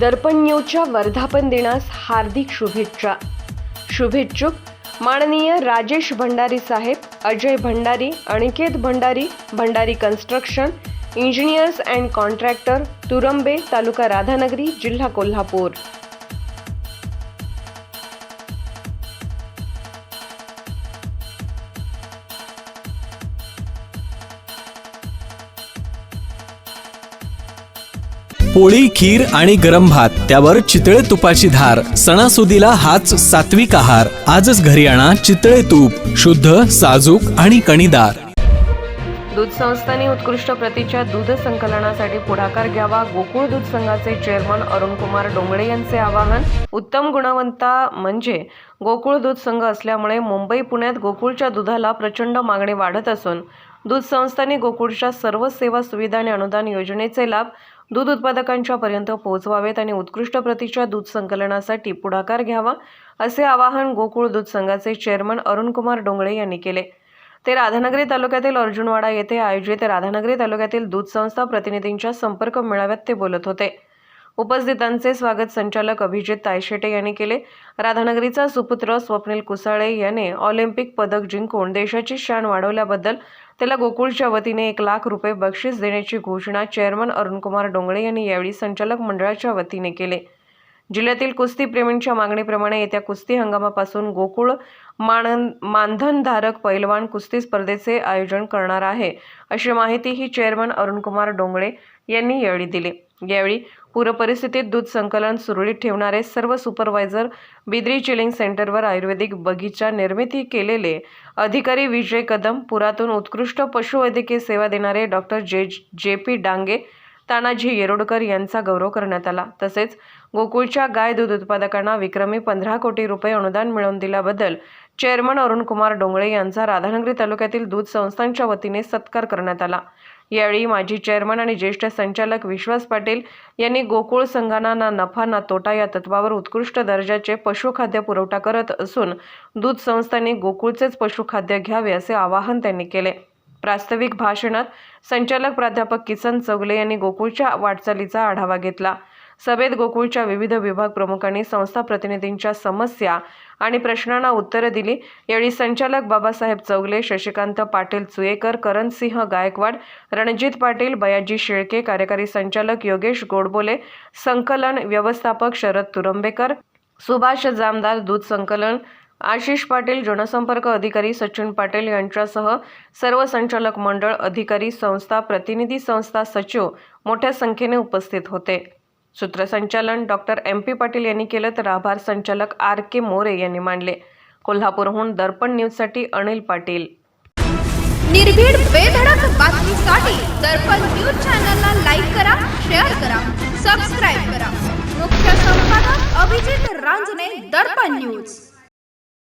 दर्पण न्यूजच्या वर्धापन दिनास हार्दिक शुभेच्छा. शुभेच्छुक माननीय राजेश भंडारी साहेब Ajay Bhandari Aniket Bhandari Bhandari construction engineers and contractor Turambe taluka Radhanagari जिल्हा कोल्हापूर. पोळी खीर आणि गरम भात त्यावर चितळे तुपाची धार सणासुदीला हाच सात्विक आहार. आजच घरी आणा चितळे तूप शुद्ध साजूक आणि कणीदार. दूध संस्थांनी उत्कृष्ट प्रतीच्या दूध संकलनासाठी पुढाकार घ्यावा. गोकुळ दूध संघाचे चेअरमन अरुणकुमार डोंगळे यांचे आवाहन. उत्तम गुणवंता म्हणजे गोकुळ दूध संघ असल्यामुळे मुंबई पुण्यात गोकुळच्या दुधाला प्रचंड मागणी वाढत असून दूध संस्थांनी गोकुळच्या सर्व सेवा सुविधा आणि अनुदान योजनेचे लाभ दूध उत्पादकांच्या पर्यंत पोहोचवावेत आणि उत्कृष्ट प्रतीच्या दूध संकलनासाठी पुढाकार घ्यावा असे आवाहन गोकुळ दूध संघाचे चेअरमन अरुणकुमार डोंगळे यांनी केले. ते राधानगरी तालुक्यातील अर्जुनवाडा येथे आयोजित राधानगरी तालुक्यातील दूध संस्था प्रतिनिधींच्या संपर्क मेळाव्यात ते बोलत होते. उपस्थितांचे स्वागत संचालक अभिजित तायशेटे यांनी केले. राधानगरीचा सुपुत्र स्वप्नील कुसाळे याने ऑलिम्पिक पदक जिंकून देशाची शान वाढवल्याबद्दल त्याला गोकुळच्या वतीने एक लाख रुपये बक्षीस देण्याची घोषणा चेअरमन अरुणकुमार डोंगळे यांनी यावेळी संचालक मंडळाच्या वतीने केले. जिल्ह्यातील कुस्ती प्रेमींच्या मागणीप्रमाणे येत्या कुस्ती हंगामापासून गोकुळ मानन मानधनधारक पैलवान कुस्ती स्पर्धेचे आयोजन करणार आहे अशी माहिती ही चेअरमन अरुणकुमार डोंगळे यांनी यावेळी दिली. यावेळी पूरपरिस्थितीत दूध संकलन सुरळीत ठेवणारे सर्व सुपरवायझर बिद्री चिलिंग सेंटरवर आयुर्वेदिक बगीचा निर्मिती केलेले अधिकारी विजय कदम पुरातून उत्कृष्ट पशुवैद्यकीय सेवा देणारे डॉक्टर जे. जे. पी. डांगे तानाजी येरोडकर यांचा गौरव करण्यात आला. तसेच गोकुळच्या गाय दूध उत्पादकांना विक्रमी पंधरा कोटी रुपये अनुदान मिळवून दिल्याबद्दल चेअरमन अरुणकुमार डोंगळे यांचा राधानगरी तालुक्यातील दूध संस्थांच्या वतीने सत्कार करण्यात आला. यावेळी माजी चेअरमन आणि ज्येष्ठ संचालक विश्वास पाटील यांनी गोकुळ संघांना ना नफा ना तोटा या तत्वावर उत्कृष्ट दर्जाचे पशुखाद्य पुरवठा करत असून दूध संस्थांनी गोकुळचेच पशुखाद्य घ्यावे असे आवाहन त्यांनी केले. प्रास्ताविक भाषणात संचालक प्राध्यापक किसन चौगले यांनी गोकुळच्या वाटचालीचा आढावा घेतला. सभेत गोकुळच्या विविध विभाग प्रमुखांनी संस्था प्रतिनिधींच्या समस्या आणि प्रश्नांना उत्तरं दिली. यावेळी संचालक बाबासाहेब चौगले शशिकांत पाटील चुयेकर करणसिंह गायकवाड रणजित पाटील बयाजी शेळके कार्यकारी संचालक योगेश गोडबोले संकलन व्यवस्थापक शरद तुरंबेकर सुभाष जामदार दूध संकलन आशिष पाटील जनसंपर्क अधिकारी सचिन पाटील यांच्यासह सर्व संचालक मंडळ अधिकारी संस्था प्रतिनिधी संस्था सचिव मोठ्या संख्येने उपस्थित होते. सूत्रसंचालन डॉक्टर एम पी पाटील यांनी केलं तर आभार संचालक आर के मोरे यांनी मांडले. कोल्हापूरहून दर्पण न्यूजसाठी अनिल पाटील. निर्भीड बेधडक बातमीसाठी दर्पण न्यूज चॅनलला लाईक करा शेअर करा सबस्क्राईब करा. मुख्य संपादक अभिजित रांजने दर्पण न्यूज.